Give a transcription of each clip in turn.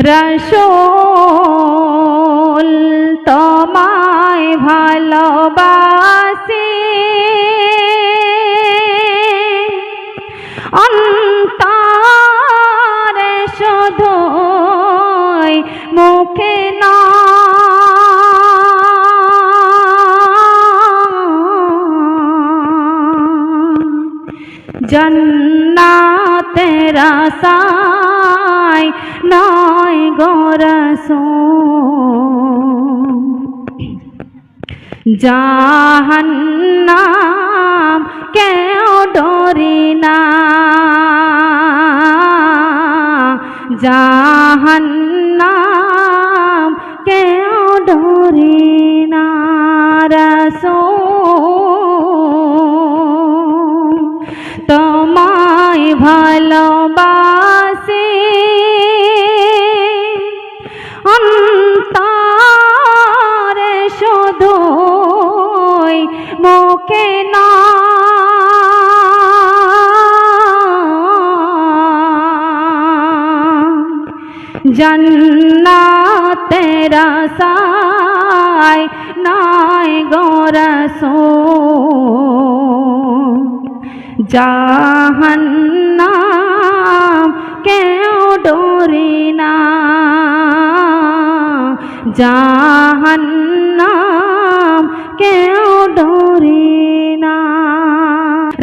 রসোল তোমায় ভালোবাসি। অন্তরে শুধু মুখে না জন্নাতের আশায় গরসো জাহান্নাম কেউ ডরি না। জাহান্নাম কেউ ডরি না। রসূল তোমায় ভালোবাসি মুখে না। জন্নাতের আশায় নাই গরসো জাহান্নাম কেউ ডরি না। জাহান্নাম কেউ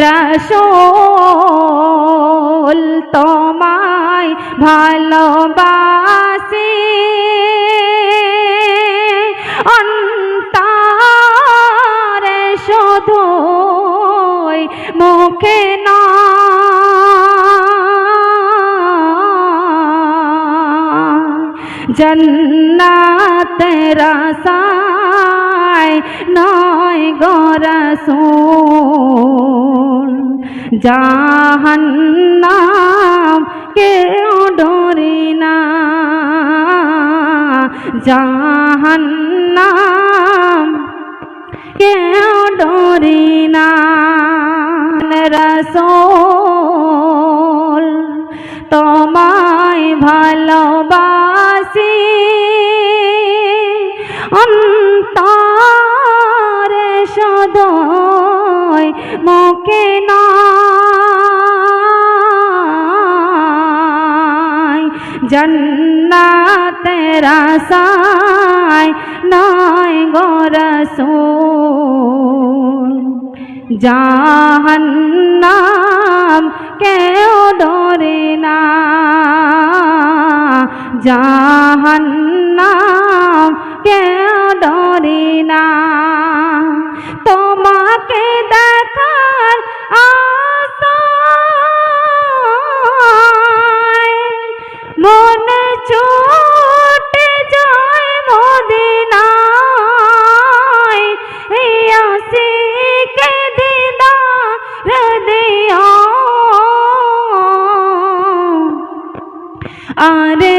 রসোল তোমায় ভালোবাসি। অন্তরে শুধু মুখে না জন্নাতের আশায় নয় গরসুল জাহান্নাম, কেউ ডরি না। জাহান্নাম, কেউ ডরি না। রসোল, তোমায় ভালোবাসি। অন্তরে সদয় মুখে নাই জন্নাতের আশায় নয় গরসুল জাহান্নাম কেউ ডরে না। জাহান্নাম কেউ ডরে না। তোমাকে দেখার আশায় আরে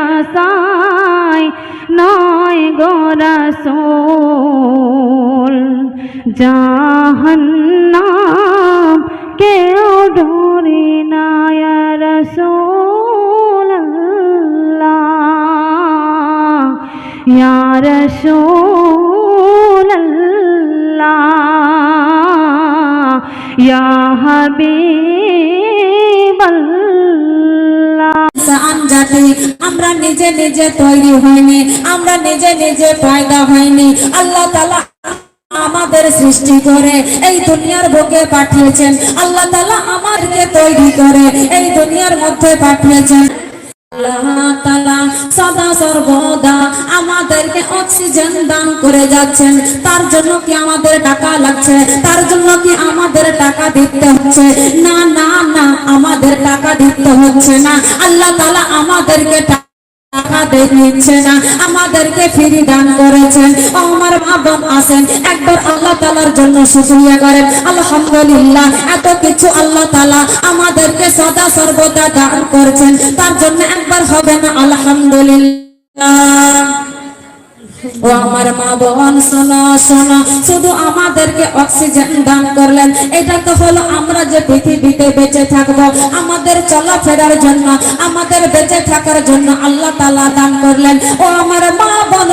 আশায় নয় গোরসোল জাহান্নাম কেউ ডরে না রসোল ইয়া রসোল ইয়া আনজাতে আমরা নিজে নিজে তৈরি হয়নি আমরা নিজে নিজে পয়দা হয়নি আল্লাহ তালা আমাদের সৃষ্টি করে, এই দুনিয়ার বুকে পাঠিয়েছেন। আল্লাহ তালা আমাদেরকে তৈরি করে, এই দুনিয়ার মধ্যে পাঠিয়েছেন। সদা সর্বদা আমাদেরকে অক্সিজেন দান করে যাচ্ছেন। তার জন্য কি আমাদের টাকা লাগছে? তার জন্য কি আমাদের টাকা দিতে হচ্ছে? না না হচ্ছে না। আল্লাহ তালা আমাদেরকে আমাদেরকে দান করেছেন। আমার মা বোন আসেন একবার আল্লাহ তালার জন্য শুক্রিয়া করেন। আলহামদুলিল্লাহ, এত কিছু আল্লাহ তালা আমাদেরকে সদা সর্বদা দান করেছেন। তার জন্য একবার হবে না। আলহামদুলিল্লাহ। ও আমার মা বোন, শোনো শোনো, শুধু আমাদেরকে অক্সিজেন দান করলেন। এটা তো হলো আমরা যে পৃথিবীতে বেঁচে থাকব, আমাদের চলাফেরার জন্য, আমাদের বেঁচে থাকার জন্য আল্লাহ তালা দান করলেন। ও আমার মা বোন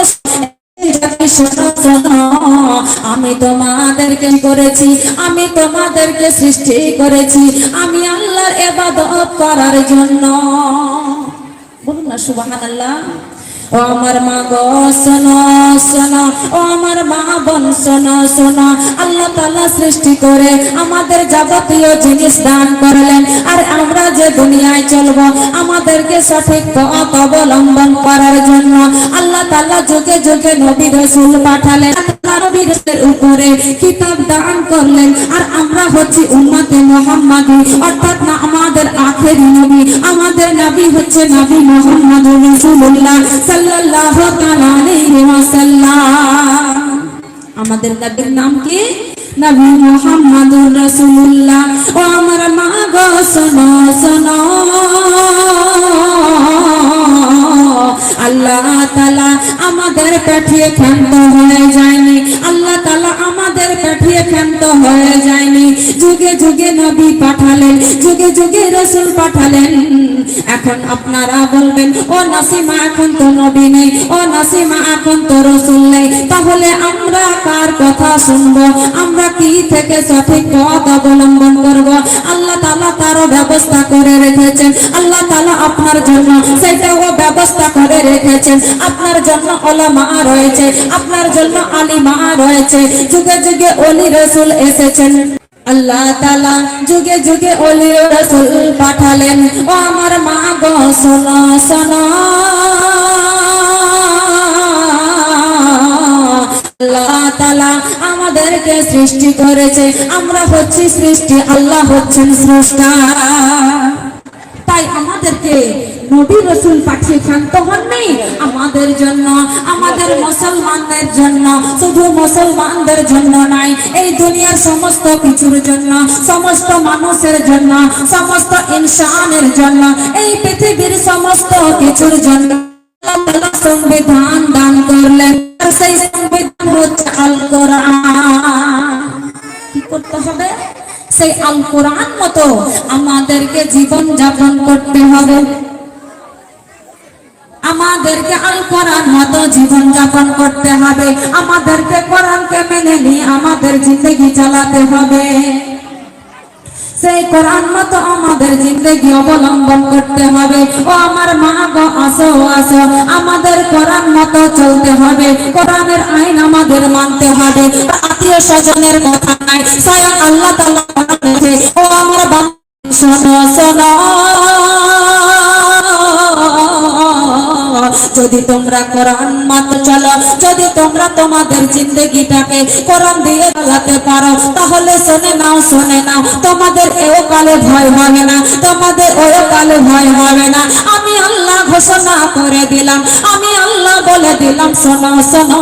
আমি তোমাদেরকে করেছি, আমি তোমাদেরকে সৃষ্টি করেছি, আমি আল্লাহর এবাদত করার জন্য। বলুন না, সুবহানাল্লাহ। আমার মা গো, শোনো শোনো। ও আমার মা বোন, শোনো শোনো। আল্লাহ তালা সৃষ্টি করে আমাদের যাবতীয় জিনিস দান করলেন। আর আমরা যে দুনিয়ায় চলব, আমাদেরকে সঠিক পথ অবলম্বন করার জন্য আল্লাহ তালা যুগে যুগে নবী রসুল পাঠালেন। আল্লাহ উপরে, কিতাব দান করলেন। আর আমরা হচ্ছি উম্মতে মুহাম্মাদি, অর্থাৎ না আমাদের আখেরি নবী, আমাদের নবী হচ্ছে নবী মুহাম্মদ রাসূলুল্লাহ সাল্লাল্লাহু তাআলা ওয়াসাল্লাম। আমাদের নবীর নাম কি? নবী মুহাম্মদুর রাসূলুল্লাহ। ও আমার মা গো, শোনো শোনো। আল্লাহ তালা আমাদের পাঠিয়ে ক্ষান্ত হয়ে যায়নি। আল্লাহ তালা আমাদের পাঠিয়ে ক্ষান্ত হয়ে যায়নি। যুগে যুগে নবী পাঠালেন, যুগে যুগে রসুল পাঠালেন। এখন আপনারা বলবেন, ও নাসিমা, এখন তো নবী নেই। ও নাসিমা, এখন তো রসুল নেই। তাহলে আমরা কার কথা শুনব? আমরা কি থেকে সঠিক পথ অবলম্বন করব? আল্লাহ তালা তারও ব্যবস্থা করে রেখেছেন। আল্লাহ তাআলা আপনার জন্য সেটাও ব্যবস্থা করে রেখেছেন। আপনার জন্য ওলামা রয়েছে, আপনার জন্য আলিমা রয়েছে। যুগে যুগে অলি রসুল এসেছেন। আল্লাহ তালা যুগে যুগে অলি রসুল পাঠালেন। ও আমার মা গো শোনো শোনো আল্লাহ তালা আমাদেরকে সৃষ্টি করেছে। আমরা হচ্ছি সৃষ্টি, আল্লাহ হচ্ছেন আমাদেরকে নবী রসুল পাঠিয়ে ক্ষান্ত হননি আমাদের জন্য, আমাদের মুসলমানদের জন্য, শুধু মুসলমানদের জন্য নাই, এই দুনিয়ার সমস্ত কিছুর জন্য, সমস্ত মানুষের জন্য, সমস্ত ইনসানের জন্য, এই পৃথিবীর সমস্ত কিছুর জন্য সংবিধান দান করলেন সেই সংবিধান হচ্ছে আল কি করতে হবে? সেই আল কোরআন মতো আমাদেরকে জীবন যাপন করতে হবে। আল কোরআন মতো জীবন যাপন করতে হবে। আমাদেরকে কোরআনকে মেনে নিয়ে আমাদের জিন্দগি চালাতে হবে। সেই কোরআন মতো আমাদের জিন্দগি অবলম্বন করতে হবে। ও আমার মা গো, আসো আসো। আমাদের কোরআন মতো চলতে হবে। কোরআনের আইন আমাদের মানতে হবে। আত্মীয় স্বজনের কথা নাই। স্বয়ং আল্লাহ ও যদি তোমরা কোরআন মতো চলো, যদি তোমরা তোমাদের জিন্দগিটাকে কোরআন দিয়ে চালাতে পারো, তাহলে শুনে নাও শুনে নাও, তোমাদের এও কালে ভয় হবে না, তোমাদের ওও কালে ভয় হবে না। আমি আল্লাহ ঘোষণা করে দিলাম, আমি আল্লাহ বলে দিলাম, শোনো শোনো,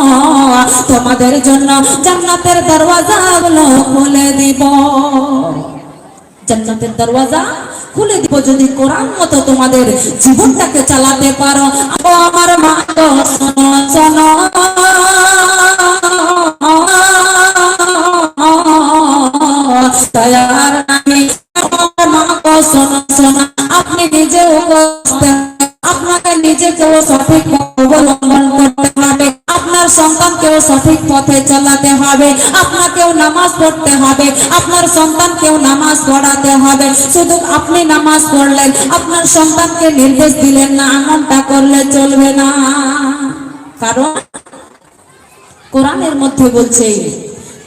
তোমাদের জন্য জান্নাতের দরওয়াজাগুলো খুলে দিব। জান্নাতের দরওয়াজা খুলে দিব যদি কোরআন মতো তোমাদের জীবনটাকে চালাতে পারো। আমার মা শোনো আপনি নিজেও কষ্ট আপনাকে নিজেকেও সঠিক অবলম্বন করতে হবে। আপনার সন্তানকেও সঠিক পথে চালাতে হবে। আপনাকেও নামাজ পড়তে হবে। আপনার পড়াতে হবে। শুধু আপনি নামাজ পড়লেন, আপনার সন্তানকে নির্দেশ দিলেন না, এমনটা করলে চলবে না। কারণ কোরআনের মধ্যে বলছে,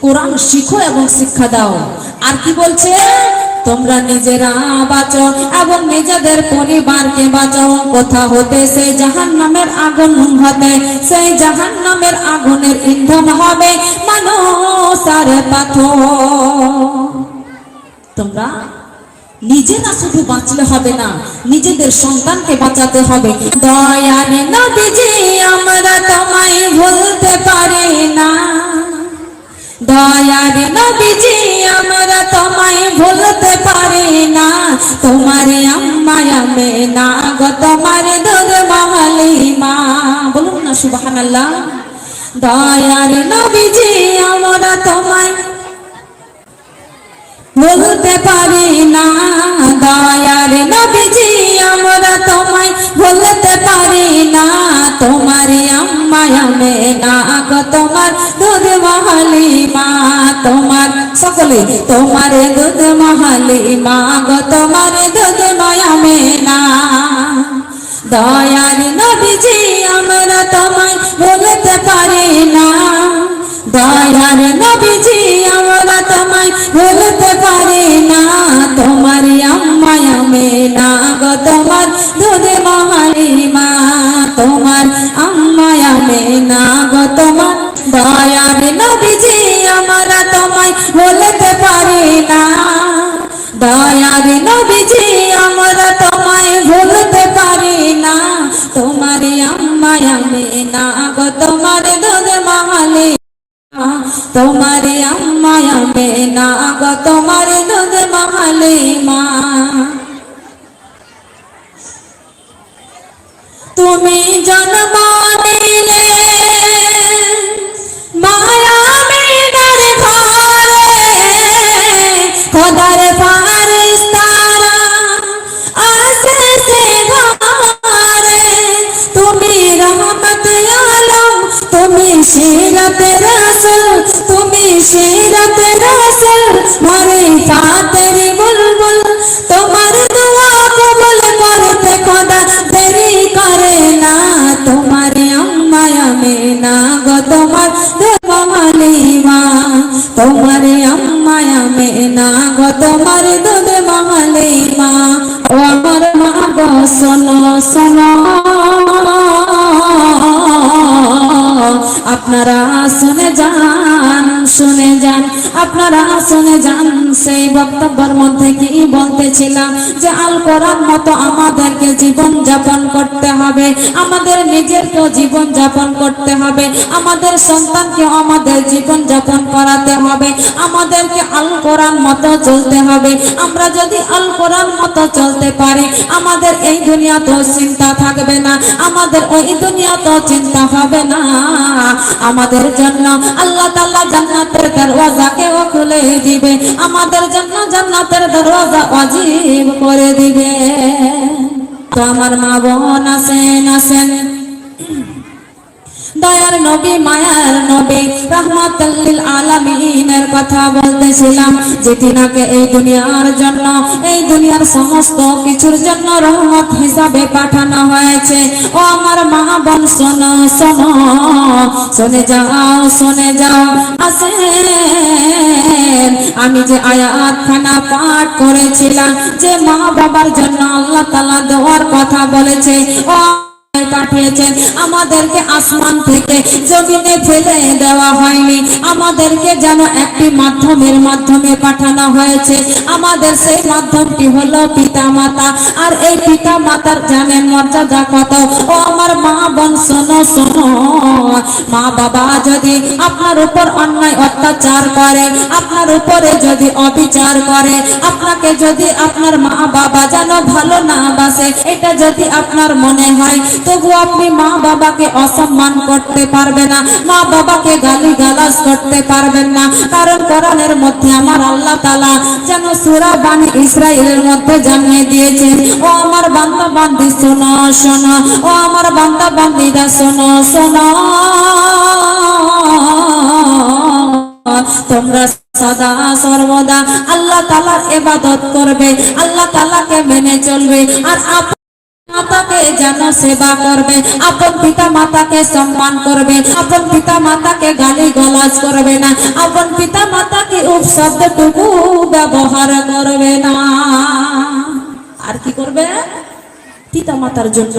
কোরআন শিখো এবং শিক্ষা দাও। আর কি বলছে? তোমরা নিজেরা বাঁচো এবং নিজেদের পরিবারকে বাঁচাও। কোথা হতে সেই জাহান নামের আগুন হতে সেই জাহান নামের আগুনের ইন্ধন হবে মানুষ আর পাথর। তোমরা? নিজে না শুধু বাঁচলে হবে না, নিজেদের সন্তানকে বাঁচাতে হবে। দয়ার নবীজি, আমরা তোমায় ভুলতে পারি না। দয়ার নবীজি, আমরা তোমায় ভুলতে পারি না। তোমার আম্মায় আমে না গো, তোমার দুধ মা বলুন না সুবহানাল্লাহ। দয়ার নবীজি, আমরা তোমায় বলতে পারি না, দয়ার নবীজি, আমরা তোমায় বলতে পারি না। তোমার আম্মায় আমে না গো তোমার দুধ মহালি মা, তোমার সকলে তোমার দুধ মহালি মা গো তোমার দুধ ময়ামে না। দয়ার নবীজি, আমরা তোমায় বলতে পারি না। বলতে পারি না। তোমার আম্মায় আমে না গো, তোমার দুধে মহালি মা। তোমার আম্মায় আমে না গো, তোমার দয়ার নবীজি আমরা তোমায় বলতে পারি না। দয়ার নবীজি আমরা তোমায় ভুলতে পারি তুমি সিরত শুনে যান সেই বক্তব্যের মধ্যে কি বলতেছিলাম যে আল কোরআন মতো আমাদেরকে জীবন যাপন করতে হবে। আমাদের নিজেরকেও জীবন যাপন করতে হবে। আমাদের সন্তানকে আমাদের জীবন যাপন করাতে হবে। আমাদেরকে আল কোরআন মতো চলতে হবে। আমরা যদি আল কোরআন মতো চলতে পারি, আমাদের এই দুনিয়াতেও চিন্তা থাকবে না। আমাদের ওই দুনিয়াতেও চিন্তা হবে না। আমাদের জন্য আল্লাহ তাআলা জান্নাতের দরওয়াজাকেও খুলে দিবে। আমাদের জন্য জান্নাতের দরওয়াজা অজীব করে দিবে। তো আমার মা বোন আছেন আছেন। দয়ার নবী, মায়ার নবী রহমাতুল্লিল আলামিনের কথা বলতেছিলাম যে তিনাকে এই দুনিয়ার জন্য, এই দুনিয়ার সমস্ত কিছুর জন্য রহমত হিসাবে পাঠানো হয়েছে। ও আমার মা বোন, শোনো শোনো, শুনে যাও শুনে যাও, আসেন। আমি যে আয়াত খানা পাঠ করেছিলাম, যে মা বাবার জন্য আল্লাহ তাআলা দেওয়ার কথা বলেছে পাঠিয়েছেন। আমাদেরকে আসমান থেকে জমিনে ফেলে দেওয়া হয়নি। আমাদেরকে যেন একটি মাধ্যমের মাধ্যমে পাঠানো হয়েছে। আমাদের সেই মাধ্যমটি হলো পিতা মাতা আর এই পিতা মাতার জানেন মর্যাদা কত? ও আমার মা বোন, শোনো শোনো। মা বাবা যদি আপনার উপর অন্যায় অত্যাচার করে, আপনার উপরে যদি অবিচার করে, আপনাকে যদি আপনার মা বাবা যেন ভালো না বাসে, এটা যদি আপনার মনে হয়, তবু আপনি মা বাবাকে অসম্মান করতে পারবে না, মা বাবাকে গালি গালাজ করতে পারবেন না। কারণ কোরআনের মধ্যে আমার আল্লাহ তালা যেন সুরা বাণী ইসরায়েলের মধ্যে জানিয়ে দিয়েছেন, ও আমার বান্দা বান্দি শোনো শোনো। ও আমার বান্দা বান্দিরা শোনো শোনো। তোমরা সদা সর্বদা আল্লাহ তালার এবাদত করবে, আল্লাহ তালাকে মেনে চলবে, আর মাতাকে যেন সেবা করবে, আপন পিতা মাতাকে সম্মান করবে, আপন পিতা মাতাকে গালি গলাজ করবে না, আপন পিতা মাতাকে উপশব্দটুকু ব্যবহার করবে না। আর কি করবে? পিতা মাতার জন্য।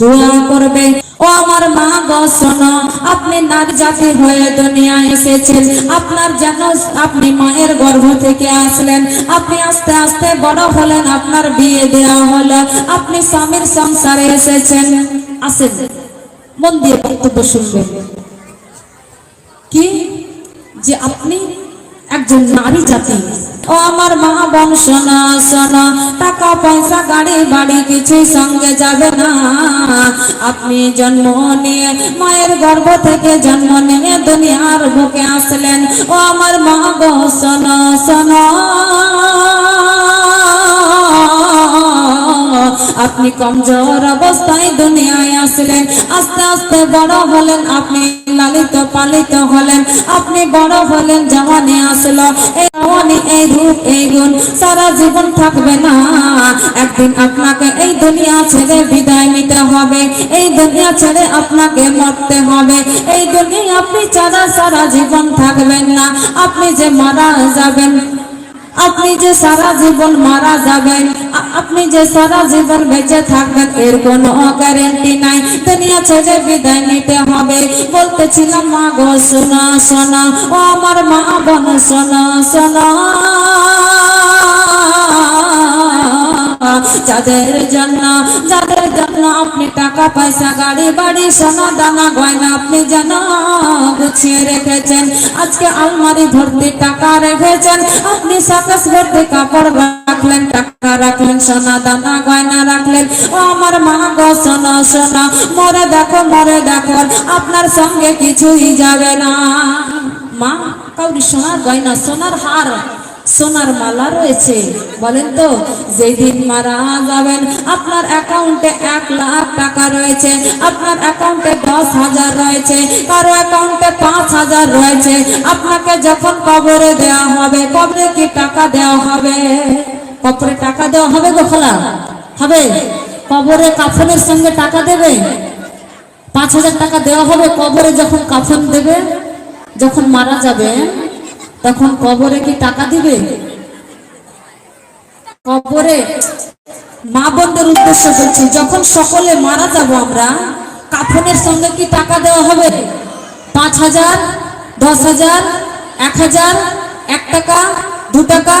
দোয়া করবে, ও আমার মা গো, শোনো, আপনি নারী জাতি হয়ে দুনিয়ায় এসেছেন। আপনার যেন আপনি মায়ের গর্ভ থেকে আসলেন। আপনি আস্তে আস্তে বড় হলেন, আপনার বিয়ে দেওয়া হলো। আপনি স্বামীর সংসারে এসেছেন। আসেন, মন দিয়ে বক্তব্য শুনবেন। কি? যে আপনি একজন নারী জাতি। ও আমার মা বংশ না সোনা, টাকা পয়সা, গাড়ি, বাড়ি কিছু সঙ্গে যাবে না। আপনি জন্ম নিয়ে, মায়ের গর্ভ থেকে জন্ম নিয়ে দুনিয়ার বুকে আসলেন। ও আমার মা গো না শোনা আপনি কমজোর অবস্থায় দুনিয়ায় আসলেন। আস্তে আস্তে বড় হলেন, আপনি লালিত পালিত হলেন। আপনি বড় হলেন, জওয়ানি আসলো। এই জওয়ানি এই রূপ, এই গুণ, সারা জীবন থাকবে না। একদিন আপনাকে এই দুনিয়া ছেড়ে বিদায় নিতে হবে। এই দুনিয়া ছেড়ে আপনাকে মরতে হবে। এই দুনিয়া আপনি ছাড়া সারা জীবন থাকবেন না। আপনি যে মারা যাবেন আপনি যে সারা জীবন মারা যাবেন আপনি যে সারা জীবন বেঁচে থাকবেন, এর কোনো গ্যারেন্টি নাই। দুনিয়া ছেড়ে বিদায় নিতে হবে। বলতেছিলাম, মা গো, শোনা শোনা, ও আমার মা বোন, শোনা শোনা। যাদের জন্য যাদের জন্য আপনি টাকা, পয়সা, গাড়ি, বাড়ি, সোনা, দানা, গয়না, আপনি যেন গুছিয়ে রেখেছেন। আজকে আলমারি ভর্তি টাকা রেখেছেন। আপনি সাকাশ ভর্তি কাপড় রাখলেন, টাকা রাখলেন, সোনা, দানা, গয়না রাখলেন। ও আমার মা গো সোনা সোনা মরে দেখো মরে দেখো, আপনার সঙ্গে কিছুই যাবে না। মা, কাউরি সোনার, গয়না, সোনার হার সোনার মালা রয়েছে। বলেন তো, যেদিন মারা যাবেন, আপনার অ্যাকাউন্টে এক লাখ টাকা রয়েছে, আপনার অ্যাকাউন্টে দশ হাজার রয়েছে, কারও অ্যাকাউন্টে পাঁচ হাজার রয়েছে, আপনাকে যখন কবরে দেওয়া হবে, কবরে কি টাকা দেওয়া হবে? কবরে টাকা দেওয়া হবে গো খোলা? হবে? কবরে কাফনের সঙ্গে টাকা দেবে? পাঁচ হাজার টাকা দেওয়া হবে কবরে যখন কাফন দেবে, যখন মারা যাবে তখন কবরে কি টাকা দিবে? কবরে মা বোনদের উদ্দেশ্য বলছি, যখন সকলে মারা যাব আমরা, কাফনের সঙ্গে কি টাকা দেওয়া হবে? পাঁচ হাজার, দশ হাজার, এক হাজার, এক টাকা, দু টাকা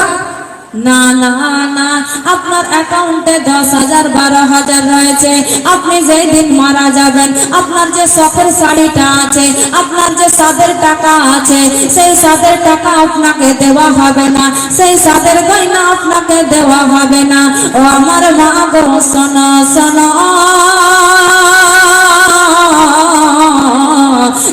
না না না, আপনার অ্যাকাউন্টে দশ হাজার, বারো হাজার রয়েছে। আপনি যেই দিন মারা যাবেন, আপনার যে শখের শাড়িটা আছে, আপনার যে সাদের টাকা আছে, সেই সাদের টাকা আপনাকে দেওয়া হবে না, সেই সাদের গয়না আপনাকে দেওয়া হবে না। ও আমার মা গো, শোনো শোনো।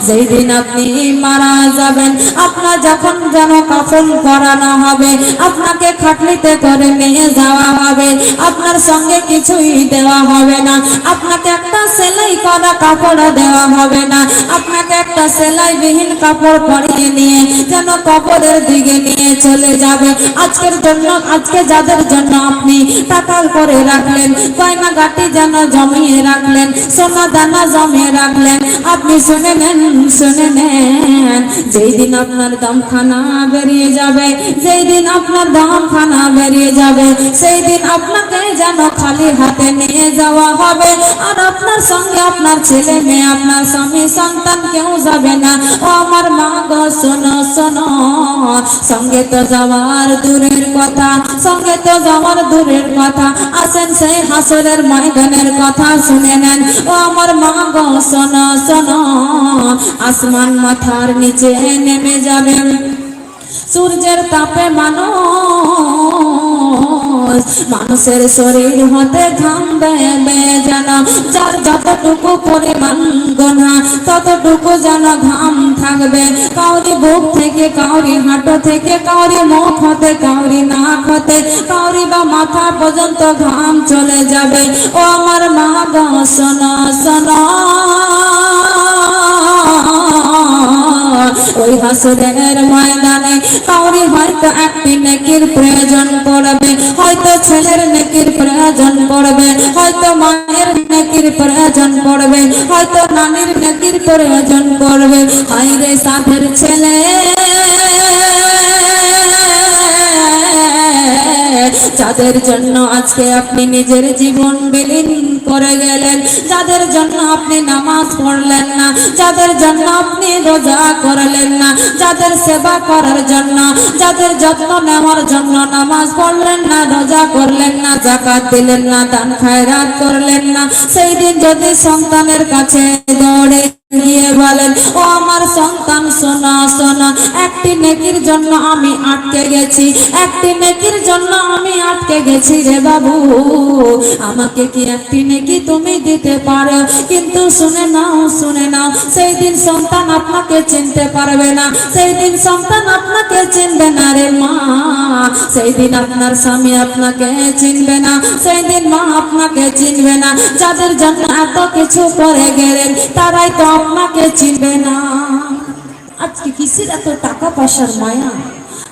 যেই দিন আপনি মারা যাবেন, আপনার যখন যেন কাফন করানো হবে, আপনাকে খাটলিতে করে নিয়ে যাওয়া হবে, আপনার সঙ্গে কিছুই দেওয়া হবে না, আপনাকে একটা সেলাই করা কাপড় দেওয়া হবে না, আপনাকে একটা সেলাই বিহীন কাপড় পরিয়ে নিয়ে যেন কবরের দিকে নিয়ে চলে যাবে। আজকের জন্য, আজকে যাদের জন্য আপনি টাকা করে রাখলেন গয়না গাটি যেন জমিয়ে রাখলেন, সোনা দানা জমিয়ে রাখলেন, আপনি শুনে নেন শুনে নেন যেই দিন আপনার দমখানা বেরিয়ে যাবে যেই দিন আপনার দমখানা বেরিয়ে যাবে সেই দিন আপনাকে যেন খালি হাতে নিয়ে যাওয়া হবে। আর আপনার সঙ্গে আপনার ছেলে মেয়ে, আপনার স্বামী, সন্তান কেউ যাবে না। ও আমার মা গো, শোনো শোনো, সঙ্গে তো যাওয়ার দূরের কথা, সঙ্গে তো যাওয়ার দূরের কথা। আসেন সেই হাসরের ময়দানের কথা শুনে নেন। ও আমার মা গো, শোনো শোনো আসমান মাথার নিচে নেমে যাবেন। সূর্যের তাপে মানুষ, মানুষের শরীর হতে ঘাম দেবে যেন যার যতটুকু পরিমাণ গোনা, ততটুকু যেন ঘাম থাকবে। কাউরি বুক থেকে, কাউরি হাঁটো থেকে, কাউরি মুখ হতে, কাউরি নাক হতে, কাউরি বা মাথা পর্যন্ত ঘাম চলে যাবে। ও আমার মা গো, শোনো শোনো। ওই ময়দানে কাউরি হয়তো একটি নেকির প্রয়োজন পড়বে, হয়তো ছেলের নেকির প্রয়োজন পড়বে, হয়তো মায়ের নেকির প্রয়োজন পড়বে, হয়তো নানির নেকির প্রয়োজন পড়বে। হাই রে সাধের ছেলে যাদের জন্য আজকে আপনি নিজের জীবন বিলীন করে গেলেন, যাদের জন্য আপনি নামাজ পড়লেন না, যাদের জন্য আপনি রোজা করলেন না, যাদের সেবা করার জন্য, যাদের যত্ন নেওয়ার জন্য নামাজ পড়লেন না, রোজা করলেন না, জাকাত দিলেন না, দান খায়রাত করলেন না, সেই দিন যদি সন্তানের কাছে দৌড়ে আমার সন্তান সোনা সোনা একটি নেকির জন্য আমি আটকে গেছি। একটি নেকির জন্য আমি আটকে গেছি রে বাবু। আমাকে কি একটি নেকি তুমি দিতে পারো? কিন্তু শুনে নাও শুনে নাও। সেই দিন সন্তান আপনাকে চিনতে পারবে না। সেই দিন সন্তান আপনাকে চিনবে না রে মা। সেই দিন আপনার স্বামী আপনাকে চিনবে না। সেই দিন মা আপনাকে চিনবে না। যাদের জন্য এত কিছু করে গেলেন, তারাই তো আপনাকে চিনবে না। আজকে কিসের এত টাকা পয়সার মায়া?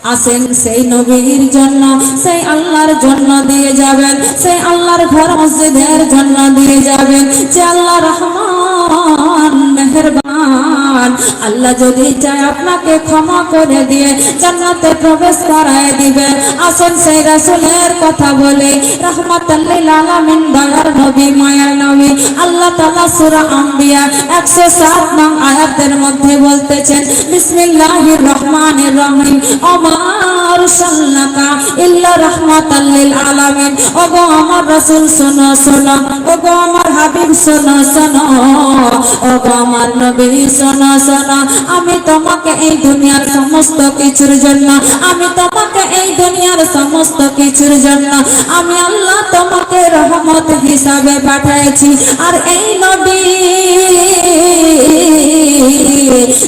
আসেন সেই নবীর জন্য, সেই আল্লাহর জন্য দিয়ে যাবেন। সেই আল্লাহর ঘর মসজিদের জন্য দিয়ে যাবেন। যে আল্লাহ রহমান, মেহরবান। আল্লাহ যদি চায় আপনাকে ক্ষমা করে দিয়ে জান্নাতে প্রবেশ করায় দিবেন। আসেন সেই রাসূলের কথা বলে রহমাতাল্লিল আলামিন, দয়ার নবী নবী আল্লাহ তাআলা সূরা আম্বিয়া 107 নং আয়াতের মধ্যে বলতেছেন, বিসমিল্লাহির রহমানির রহিম আমার সাল্লাকা ইল্লা রাহমাতাল্লিল আলামিন, ওগো আমার রাসূল শোনো শোনো, ওগো আমার হাবিব শোনো শোনো, ওগো আমার নবী শোনো শোনো, আমি তোমাকে এই দুনিয়ার সমস্ত কিছুর জন্য, আমি তোমাকে এই দুনিয়ার সমস্ত কিছুর জন্য, আমি আল্লাহ তোমাকে রহমত হিসাবে পাঠিয়েছি আর এই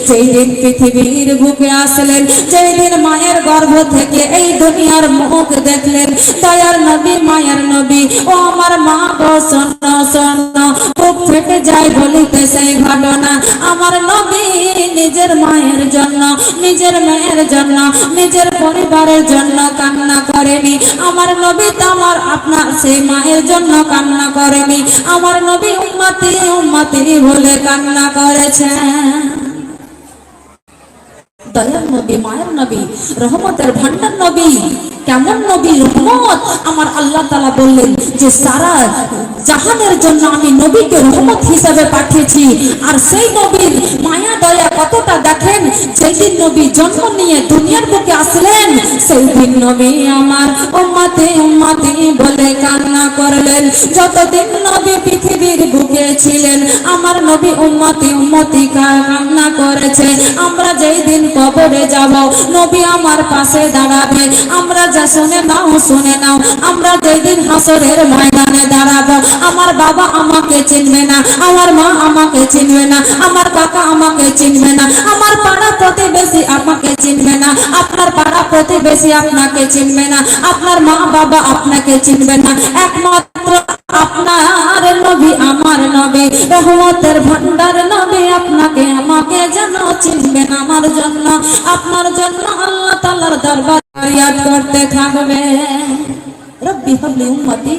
যেই পৃথিবীর বুকে আসলেন, যেদিন মায়ের গর্ভ থেকে এই দুনিয়ার মুখ দেখলেন দয়ার নবী, মায়ের নবী, ও আমার মা গো শোনো বুক ফেটে যায় বলিতে সেই ঘটনা। আমার নবী নিজের মায়ের জন্য, নিজের মেয়ের জন্য, নিজের পরিবারের জন্য কান্না করেনি। আমার নবী আমার আপনার সেই মায়ের জন্য কান্না করেনি। আমার নবী উম্মতি উম্মতি বলে কান্না করেছেন দয়ার নবী, মায়ের নবী, রহমতের ভান্ডার নবী। কেমন নবী রহমত? আমার আল্লাহ তালা বললেন যে, সারা জাহানের জন্য আমি নবীকে রহমত হিসাবে পাঠিয়েছি। আর সেই নবীর মায়া, দয়া কতটা দেখেন? যেদিন নবী জন্ম নিয়ে দুনিয়ার বুকে আসলেন সেই দিন নবী আমার উম্মতে উম্মতে বলে কান্না করলেন। যতদিন নবী পৃথিবীর বুকে ছিলেন, আমার নবী উম্মতি উম্মতি কান্না করেছে। আমরা যেই দিন কবরে যাব, নবী আমার পাশে দাঁড়াবে। আমরা যা শুনে নাও শুনে নাও। আমরা যেই দিন হাসরের ময়দানে দাঁড়াবো, আমার বাবা আমাকে চিনবে না, আমার মা আমাকে চিনবে না, আমার কাকা আমাকে চিনবে না, আমার পাড়া প্রতিবেশী আমাকে চিনবে না, আপনার পাড়া প্রতিবেশী আপনাকে চিনবে না, আপনার মা বাবা আপনাকে চিনবে না। একমাত্র আপনার নবী, আমার নবী, রহমতের ভান্ডার নবী আপনাকে, আমাকে যেন চিনবেন আমার জন্য, আপনার জন্য আল্লাহ তাআলার দরবার করতে রব্বি হাবলি উম্মতি,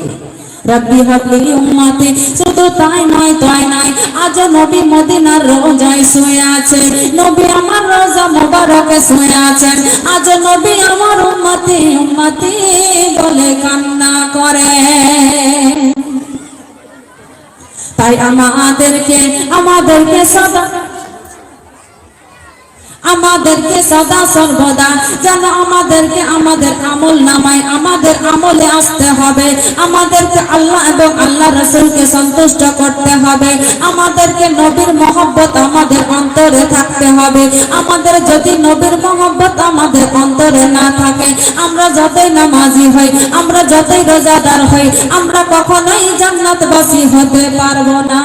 রব্বি হাবলি উম্মতি, শুধু তাই নয় তাই নয় আজ নবী মদিনার রোজায় শুয়ে আছে নবী আমার রোজা মোবারকে শুয়ে আছেন। আজ নবী আমার উম্মতি উম্মতি বলে কান্না করে। তাই আমাদেরকে আমাদেরকে সদা আমাদেরকে সদা সর্বদা, যেন আমাদেরকে আমাদের আমল নামায়, আমাদের আমলে আসতে হবে। আমাদেরকে আল্লাহ এবং আল্লাহ রসুলকে সন্তুষ্ট করতে হবে। আমাদেরকে নবীর মহব্বত আমাদের অন্তরে থাকতে হবে। আমাদের যদি নবীর মহব্বত আমাদের অন্তরে না থাকে, আমরা যতই নামাজি হই, আমরা যতই রোজাদার হই, আমরা কখনোই জান্নাতবাসী হতে পারব না।